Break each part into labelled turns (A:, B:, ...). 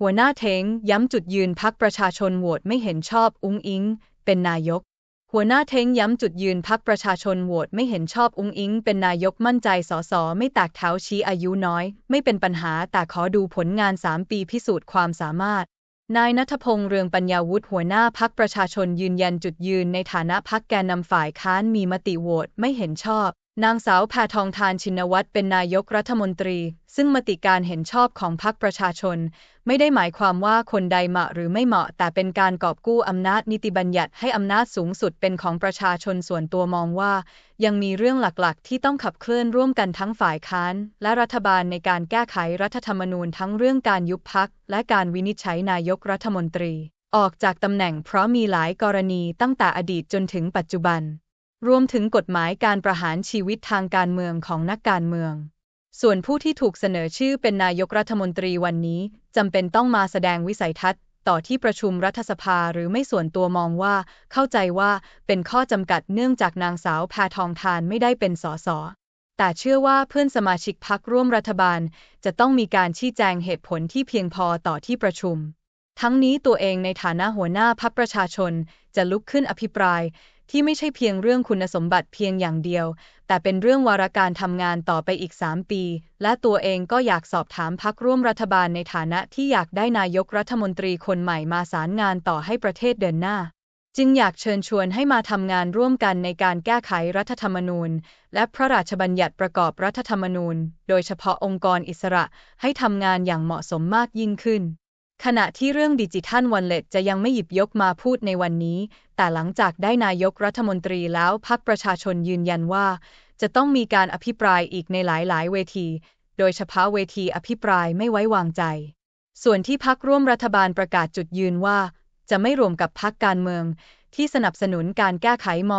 A: หัวหน้าเทงย้ำจุดยืนพักประชาชนโหวตไม่เห็นชอบอุ้งอิง เป็นนายก หัวหน้าเทงย้ำจุดยืนพักประชาชนโหวตไม่เห็นชอบอุ้งอิง เป็นนายกมั่นใจสสไม่แตกแถวชี้อายุน้อย ไม่เป็นปัญหาแต่ขอดูผลงาน 3 ปีพิสูจน์ความสามารถ นายนัทพงษ์เรืองปัญญาวุฒิหัวหน้าพักประชาชนยืนยันจุดยืนในฐานะพักแกนนำฝ่ายค้านมีมติโหวตไม่เห็นชอบนางสาวแพทองทานชินวัตรเป็นนายกรัฐมนตรี ซึ่งมติการเห็นชอบของพักประชาชน ไม่ได้หมายความว่าคนใดเหมาะหรือไม่เหมาะ แต่เป็นการกอบกู้อำนาจนิติบัญญัติให้อำนาจสูงสุดเป็นของประชาชนส่วนตัวมองว่า ยังมีเรื่องหลักๆ ที่ต้องขับเคลื่อนร่วมกันทั้งฝ่ายค้าน และรัฐบาลในการแก้ไขรัฐธรรมนูญทั้งเรื่องการยุบพัก และการวินิจฉัยนายกรัฐมนตรี ออกจากตำแหน่งเพราะมีหลายกรณีตั้งแต่อดีตจนถึงปัจจุบัน รวมถึงกฎหมายการประหารชีวิตทางการเมืองของนักการเมือง ส่วนผู้ที่ถูกเสนอชื่อเป็นนายกรัฐมนตรีวันนี้จำเป็นต้องมาแสดงวิสัยทัศน์ ต่อที่ประชุมรัฐสภาหรือไม่ส่วนตัวมองว่า เข้าใจว่าเป็นข้อจำกัดเนื่องจากนางสาวแพทองทานไม่ได้เป็นสสแต่เชื่อว่าเพื่อนสมาชิกพักร่วมรัฐบาล จะต้องมีการชี้แจงเหตุผลที่เพียงพอต่อที่ประชุม ทั้งนี้ตัวเองในฐานะหัวหน้าพักประชาชนจะลุกขึ้นอภิปราย ที่ไม่ใช่เพียงเรื่องคุณสมบัติเพียงอย่างเดียว แต่เป็นเรื่องวาระการทำงานต่อไปอีก 3 ปี และตัวเองก็อยากสอบถามพักร่วมรัฐบาลในฐานะที่อยากได้นายกรัฐมนตรีคนใหม่มาสารงานต่อให้ประเทศเดินหน้า จึงอยากเชิญชวนให้มาทำงานร่วมกันในการแก้ไขรัฐธรรมนูญ และพระราชบัญญัติประกอบรัฐธรรมนูญ โดยเฉพาะองค์กรอิสระให้ทำงานอย่างเหมาะสมมากยิ่งขึ้น ขณะที่เรื่องดิจิทัลวันเล็ตจะยังไม่หยิบยกมาพูดในวันนี้ แต่หลังจากได้นายกรัฐมนตรีแล้วพักประชาชนยืนยันว่า จะต้องมีการอภิปรายอีกในหลายๆ เวที โดยเฉพาะเวทีอภิปรายไม่ไว้วางใจ ส่วนที่พักร่วมรัฐบาลประกาศจุดยืนว่า จะไม่รวมกับพักการเมือง ที่สนับสนุนการแก้ไขม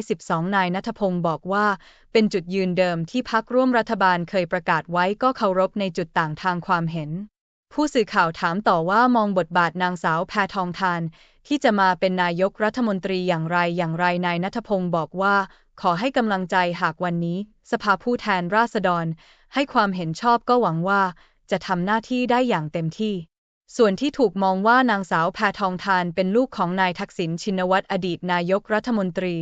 A: .112 นายนัทพงศ์บอกว่า เป็นจุดยืนเดิมที่พักร่วมรัฐบาลเคยประกาศไว้ก็เคารพในจุดต่างทางความเห็น ผู้สื่อข่าวถามต่อว่ามองบทบาทนางสาวแพทองทาน ที่จะมาเป็นนายกรัฐมนตรีอย่างไรอย่างไรนายนัทพงศ์บอกว่า ขอให้กำลังใจหากวันนี้ สภาผู้แทนราษฎร ให้ความเห็นชอบก็หวังว่า จะทำหน้าที่ได้อย่างเต็มที่ ส่วนที่ถูกมองว่านางสาวแพทองทานเป็นลูกของนายทักษิณชินวัตรอดีตนายกรัฐมนตรี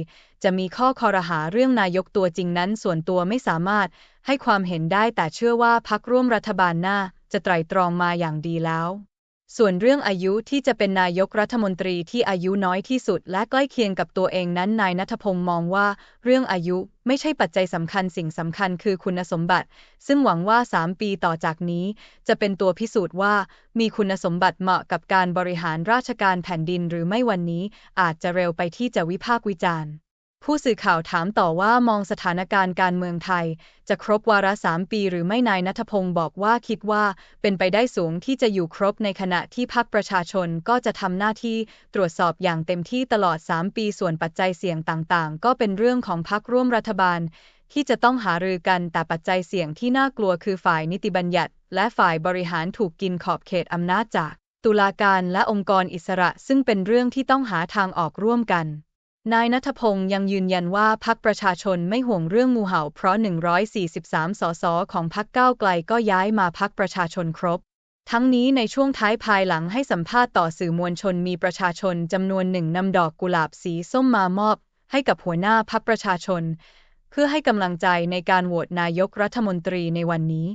A: จะมีข้อคอรหาเรื่องนายกตัวจริงนั้น ส่วนตัวไม่สามารถให้ความเห็นได้แต่เชื่อว่าพักร่วมรัฐบาลหน้า จะไตร่ตรองมาอย่างดีแล้ว ส่วนเรื่องอายุที่จะเป็นนายกรัฐมนตรีที่อายุน้อยที่สุด และใกล้เคียงกับตัวเองนั้นนายนัทพงศ์มองว่า เรื่องอายุไม่ใช่ปัจจัยสำคัญสิ่งสำคัญคือคุณสมบัติ ซึ่งหวังว่า 3 ปีต่อจากนี้ จะเป็นตัวพิสูจน์ว่า มีคุณสมบัติเหมาะกับการบริหารราชการแผ่นดินหรือไม่วันนี้ อาจจะเร็วไปที่จะวิพากษ์วิจารณ์ ผู้สื่อข่าวถามต่อว่ามองสถานการณ์การเมืองไทย จะครบวาระสามปีหรือไม่นายนัทพงศ์บอกว่าคิดว่าเป็นไปได้สูงที่จะอยู่ครบในขณะที่พรรคประชาชนก็จะทำหน้าที่ตรวจสอบอย่างเต็มที่ตลอด 3 ปีส่วนปัจจัยเสี่ยงต่างๆ ก็เป็นเรื่องของพรรคร่วมรัฐบาล ที่จะต้องหารือกันแต่ปัจจัยเสี่ยงที่น่ากลัวคือฝ่ายนิติบัญญัติ และฝ่ายบริหารถูกกินขอบเขตอำนาจจาก ตุลาการและองค์กรอิสระ ซึ่งเป็นเรื่องที่ต้องหาทางออกร่วมกัน นายนัทพงศ์ยังยืนยันว่าพักประชาชนไม่ห่วงเรื่องงูเห่าเพราะ 143 สส ของพักก้าวไกลก็ย้ายมาพักประชาชนครบ ทั้งนี้ในช่วงท้ายภายหลังให้สัมภาษณ์ต่อสื่อมวลชนมีประชาชนจำนวนหนึ่งนำดอกกุหลาบสีส้มมามอบ ให้กับหัวหน้าพักประชาชน เพื่อให้กำลังใจในการโหวตนายกรัฐมนตรีในวันนี้